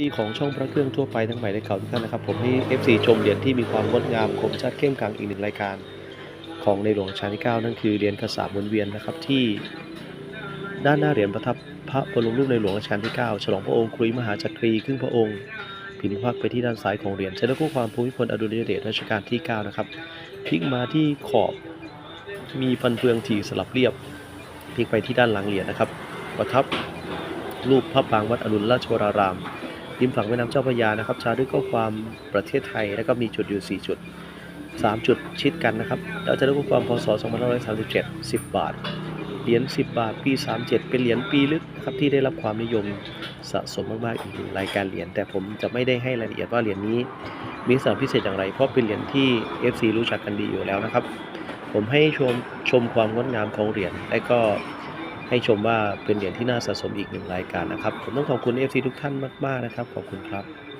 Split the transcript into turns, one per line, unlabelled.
ที่ของช่องพระเครื่องทั่วไปทั้งใหมายและเก่าทุกท่านนะครับ ผมให้ FC ชมเหรียญที่มีความงดงามคมชัดเข้มกลางอีกหนึ่งรายการของในหลวงรัชกาลที่ 9 นั่นคือเหรียญกระสาบหมุนเวียนนะครับที่ด้านหน้าเหรียญประทับพระบรมรูปในหลวงรัชกาลที่ 9 ฉลองพระองค์ครุยมหาจักรีครึ่งพระองค์พินพักไปที่ด้านซ้ายของเหรียญใช้ด้วยข้อความภูมิพลอดุลยเดชรัชกาลที่ 9 นะครับพลิกมาที่ขอบมีฟันเฟืองถี่สลับเรียบพลิกไปที่ด้านหลังเหรียญนะครับ ประทับรูปพระปรางวัดอรุณราชวราราม ริมฝั่งแม่น้ำเจ้าพระยานะครับ ชาด้วยข้อความประเทศไทยแล้วก็มีจุดอยู่ 4 จุด 3 จุดชิดกันนะครับแล้วจะได้ข้อความพศ2537 10 บาท เหรียญ 10 บาท ปี 37 เป็นเหรียญปีลึกครับที่ได้รับความนิยมสะสมมาก ๆ อีกหนึ่งรายการเหรียญ แต่ผมจะไม่ได้ให้รายละเอียดว่าเหรียญนี้ มีสารพิเศษอย่างไร เพราะเป็นเหรียญที่ FC รู้จักกันดีอยู่แล้วนะครับ ผมให้ชมชมความงดงามของเหรียญและก็ ให้ชมว่าเป็นเหรียญที่น่าสะสมอีกหนึ่งรายการนะครับ ผมต้องขอบคุณ FC ทุกท่านมาก ๆ นะครับ ขอบคุณครับ